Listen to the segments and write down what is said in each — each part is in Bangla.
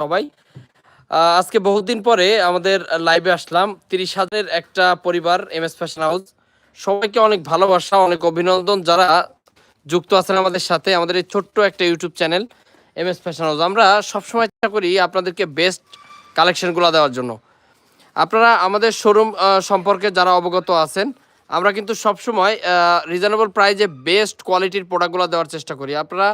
সবাই। আজকে বহুদিন পরে আমাদের লাইভে আসলাম। তিরিশ হাজারের একটা পরিবার এম এস ফ্যাশন হাউস সবাইকে অনেক ভালোবাসা, অনেক অভিনন্দন। যারা যুক্ত আছেন আমাদের সাথে, আমাদের এই ছোট্ট একটা YouTube channel M S fashion house আমরা সবসময় চেষ্টা করি আপনাদেরকে বেস্ট কালেকশনগুলো দেওয়ার জন্য। আপনারা আমাদের শোরুম সম্পর্কে যারা অবগত আছেন, আমরা কিন্তু সবসময় রিজনেবল প্রাইজে বেস্ট কোয়ালিটির প্রোডাক্টগুলো দেওয়ার চেষ্টা করি। আপনারা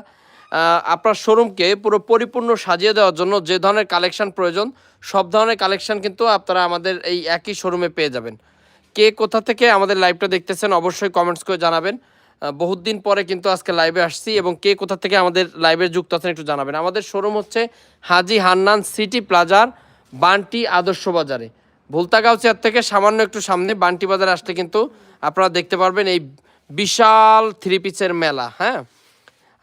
আপনার শোরুমকে পুরো পরিপূর্ণ সাজিয়ে দেওয়ার জন্য যে ধরনের কালেকশন প্রয়োজন, সব ধরনের কালেকশন কিন্তু আপনারা আমাদের এই একই শোরুমে পেয়ে যাবেন। কে কোথা থেকে আমাদের লাইভটা দেখতেছেন অবশ্যই কমেন্টস করে জানাবেন। বহুত দিন পরে কিন্তু আজকে লাইভে আসছি এবং কে কোথা থেকে আমাদের লাইভে যুক্ত আছেন একটু জানাবেন। আমাদের শোরুম হচ্ছে হাজি হান্নান সিটি প্লাজার বান্টি আদর্শ বাজারে। ভুলতাগাঁও চেয়ার থেকে সামান্য একটু সামনে বান্টি বাজারে আসলে কিন্তু আপনারা দেখতে পারবেন এই বিশাল থ্রি পিসের মেলা হ্যাঁ?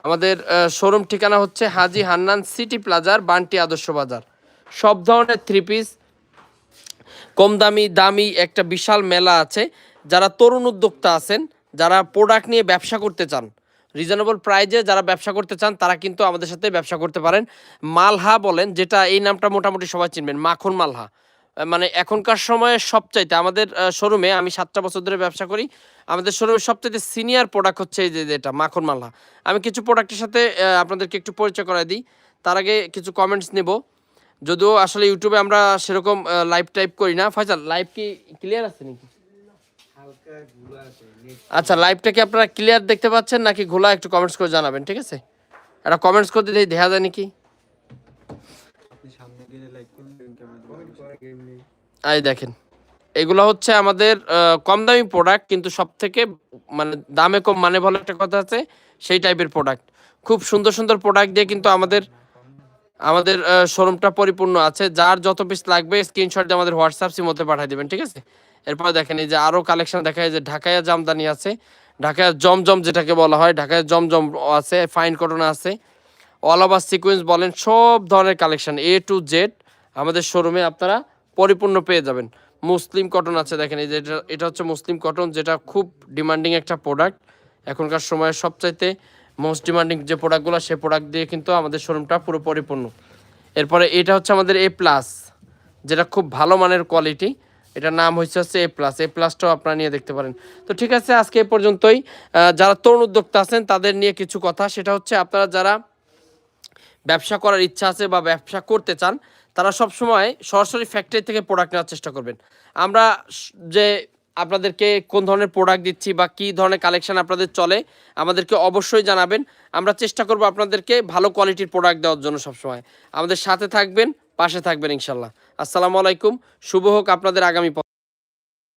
আমাদের শোরুম ঠিকানা হচ্ছে হাজি হান্নান সিটি প্লাজার বান্টি আদর্শ বাজার। সব ধরনের থ্রি পিস কম দামি দামি একটা বিশাল মেলা আছে। যারা তরুণ উদ্যোক্তা আছেন, যারা প্রোডাক্ট নিয়ে ব্যবসা করতে চান রিজনেবল প্রাইজে যারা ব্যবসা করতে চান, তারা কিন্তু আমাদের সাথে ব্যবসা করতে পারেন। মালহা বলেন, যেটা এই নামটা মোটামুটি সবাই চিনবেন, মাখন মালহা। মানে এখনকার সময়ে সবচাইতে আমাদের শোরুমে আমি সাতটা বছর ধরে ব্যবসা করি, আমাদের শোরুমে সবচাইতে সিনিয়র প্রোডাক্ট হচ্ছে এই যে যেটা মাখন মালহা আমি কিছু প্রোডাক্টের সাথে আপনাদেরকে একটু পরিচয় করাই দিই, তার আগে কিছু কমেন্টস নেব। যদিও আসলে ইউটিউবে আমরা সেরকম লাইভ টাইপ করি না। ফয়সাল লাইভ কি ক্লিয়ার আছে নাকি? আচ্ছা লাইভটা কি আপনারা ক্লিয়ার দেখতে পাচ্ছেন, নাকি ঘোলা একটু কমেন্টস করে জানাবেন, ঠিক আছে? একটা কমেন্টস করে দিলে দেখা যায় নাকি? এই দেখেন এগুলো হচ্ছে আমাদের কম দামি প্রোডাক্ট কিন্তু সব থেকে মানে দামে কম মানে ভালো একটা কথা আছে সেই টাইপের প্রোডাক্ট খুব সুন্দর সুন্দর প্রোডাক্ট দিয়ে কিন্তু আমাদের আমাদের শোরুমটা পরিপূর্ণ আছে। যার যত পিস লাগবে স্ক্রিনশট দিয়ে আমাদের হোয়াটসঅ্যাপ সিমতে পাঠিয়ে দেবেন ঠিক আছে? এরপর দেখেন এই যে আরও কালেকশন দেখা যায় যে ঢাকায়া জামদানি আছে। ঢাকায় জমজম যেটাকে বলা হয় ঢাকায় জমজম আছে ফাইন কটন আছে। অল ওভার সিকোয়েন্স বলেন, সব ধরনের কালেকশন এ টু জেড আমাদের শোরুমে আপনারা পরিপূর্ণ পেয়ে যাবেন। মুসলিম কটন আছে, দেখেন, এই যে এটা এটা হচ্ছে মুসলিম কটন যেটা খুব ডিমান্ডিং একটা প্রোডাক্ট এখনকার সময়ে সবচাইতে মোস্ট ডিমান্ডিং যে প্রোডাক্টগুলো সেই প্রোডাক্ট দিয়ে কিন্তু আমাদের শোরুমটা পুরো পরিপূর্ণ। এরপরে এটা হচ্ছে আমাদের এ প্লাস যেটা খুব ভালো মানের কোয়ালিটি এটার নাম হচ্ছে হচ্ছে এ প্লাস এ প্লাসটাও আপনারা নিয়ে দেখতে পারেন। তো ঠিক আছে, আজকে এ পর্যন্তই। যারা তরুণ উদ্যোক্তা আছেন, তাদের নিয়ে কিছু কথা। সেটা হচ্ছে আপনারা যারা ব্যবসা করার ইচ্ছা আছে বা ব্যবসা করতে চান, তারা সব সময় সরাসরি ফ্যাক্টরি থেকে প্রোডাক্ট নেওয়ার চেষ্টা করবেন। আমরা যে আপনাদেরকে কোন ধরনের প্রোডাক্ট দিচ্ছি বা কী ধরনের কালেকশন আপনাদের চলে, আমাদেরকে অবশ্যই জানাবেন। আমরা চেষ্টা করব আপনাদেরকে ভালো কোয়ালিটির প্রোডাক্ট দেওয়ার জন্য সবসময়। আমাদের সাথে থাকবেন, পাশে থাকবেন ইনশাল্লাহ। আসসালামু আলাইকুম, শুভ হোক আপনাদের আগামী